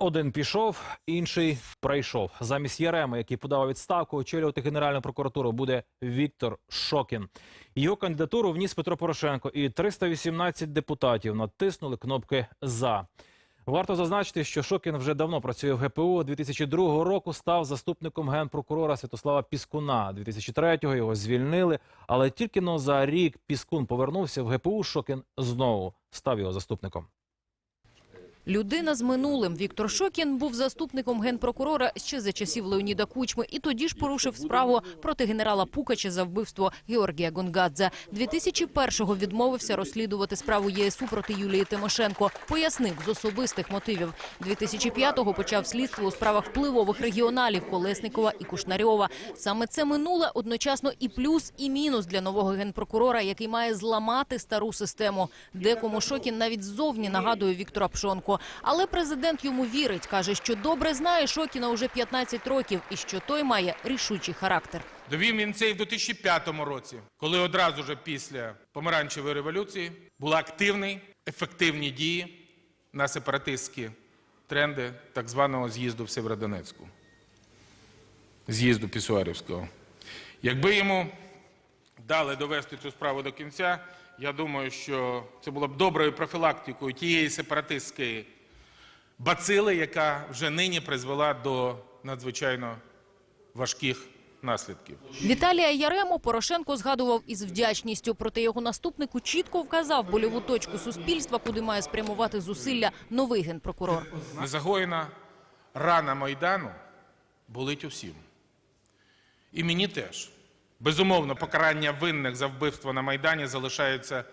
Один пішов, інший прийшов. Замість Яреми, який подав відставку, очолювати Генеральну прокуратуру буде Віктор Шокін. Його кандидатуру вніс Петро Порошенко, і 318 депутатів натиснули кнопки «За». Варто зазначити, що Шокін вже давно працює в ГПУ. 2002 року став заступником генпрокурора Святослава Піскуна. 2003-го його звільнили, але тільки но за рік Піскун повернувся в ГПУ. Шокін знову став його заступником. Людина з минулим Віктор Шокін був заступником генпрокурора ще за часів Леоніда Кучми і тоді ж порушив справу проти генерала Пукача за вбивство Георгія Гонгадзе. 2001-го відмовився розслідувати справу ЄСУ проти Юлії Тимошенко. Пояснив з особистих мотивів. 2005-го почав слідство у справах впливових регіоналів Колесникова і Кушнарьова. Саме це минуле одночасно і плюс, і мінус для нового генпрокурора, який має зламати стару систему. Декому Шокін навіть ззовні нагадує Віктора Пшонко. Але президент йому вірить, каже, що добре знає Шокіна уже 15 років і що той має рішучий характер. Довів він це і в 2005 році, коли одразу ж після помаранчевої революції були активні, ефективні дії на сепаратистські тренди так званого з'їзду в Сєвєродонецьку, з'їзду Пісуарівського. Якби йому дали довести цю справу до кінця, я думаю, що це було б доброю профілактикою тієї сепаратистської бацили, яка вже нині призвела до надзвичайно важких наслідків. Віталія Ярему Порошенко згадував із вдячністю. Проте його наступнику чітко вказав больову точку суспільства, куди має спрямувати зусилля новий генпрокурор. Незагоєна рана Майдану болить усім. І мені теж. Безумовно, покарання винних за вбивство на Майдані залишається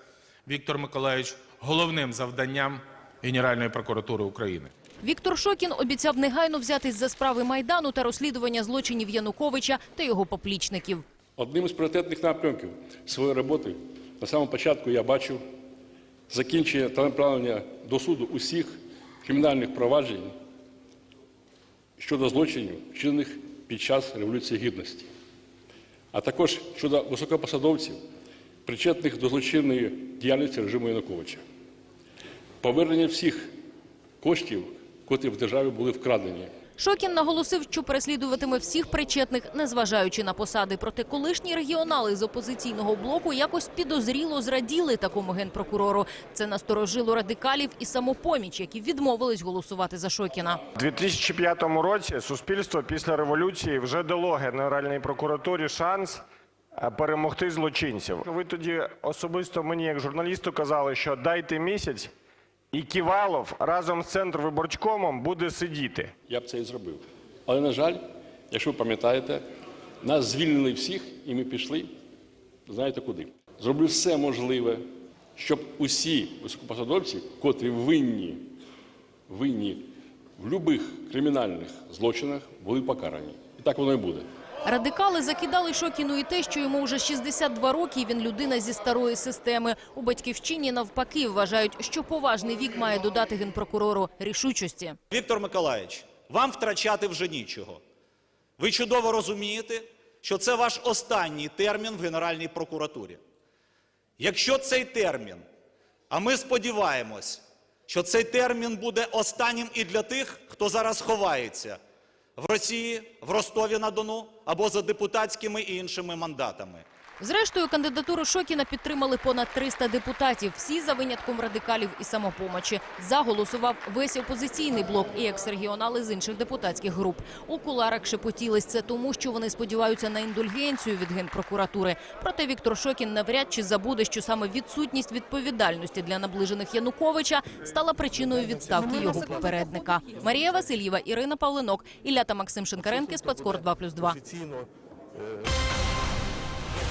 Віктор Миколаївич головним завданням Генеральної прокуратури України. Віктор Шокін обіцяв негайно взятись за справи майдану та розслідування злочинів Януковича та його поплічників. Одним із пріоритетних напрямків своєї роботи на самому початку я бачив закінчення та направлення до суду усіх кримінальних проваджень щодо злочинів, вчинених під час Революції Гідності, а також щодо високопосадовців, причетних до злочинної діяльності режиму Януковича. Повернення всіх коштів, котрі в державі були вкрадені, Шокін наголосив, що переслідуватиме всіх причетних, незважаючи на посади. Проте колишні регіонали з опозиційного блоку якось підозріло зраділи такому генпрокурору. Це насторожило радикалів і самопоміч, які відмовились голосувати за Шокіна. У 2005 році суспільство після революції вже дало Генеральній прокуратурі шанс е, перемогти злочинців. Ви тоді особисто мені, як журналісту, казали, що дайте місяць, і Ківалов разом з Центрвиборчкомом буде сидіти. я б це і зробив. Але, на жаль, якщо ви пам'ятаєте, нас звільнили всіх, і ми пішли, знаєте куди. Зроблю все можливе, щоб усі високопосадовці, котрі винні, винні в будь-яких кримінальних злочинах, були покарані. І так воно і буде. Радикали закидали Шокіну і те, що йому вже 62 роки, і він людина зі старої системи. У батьківщині навпаки вважають, що поважний вік має додати генпрокурору рішучості. Віктор Миколаївич, вам втрачати вже нічого. Ви чудово розумієте, що це ваш останній термін в Генеральній прокуратурі. Якщо цей термін, а ми сподіваємось, що цей термін буде останнім і для тих, хто зараз ховається в Росії, в Ростові-на-Дону або за депутатськими і іншими мандатами. Зрештою, кандидатуру Шокіна підтримали понад 300 депутатів. Всі за винятком радикалів і самопомочі. За голосував весь опозиційний блок і екс-регіонали з інших депутатських груп. У куларах шепотілись це тому, що вони сподіваються на індульгенцію від генпрокуратури. Проте Віктор Шокін навряд чи забуде, що саме відсутність відповідальності для наближених Януковича стала причиною відставки його попередника. Марія Васильєва, Ірина Павленок, Ілля та Максим Шинкаренки, Спецкор 2+,2.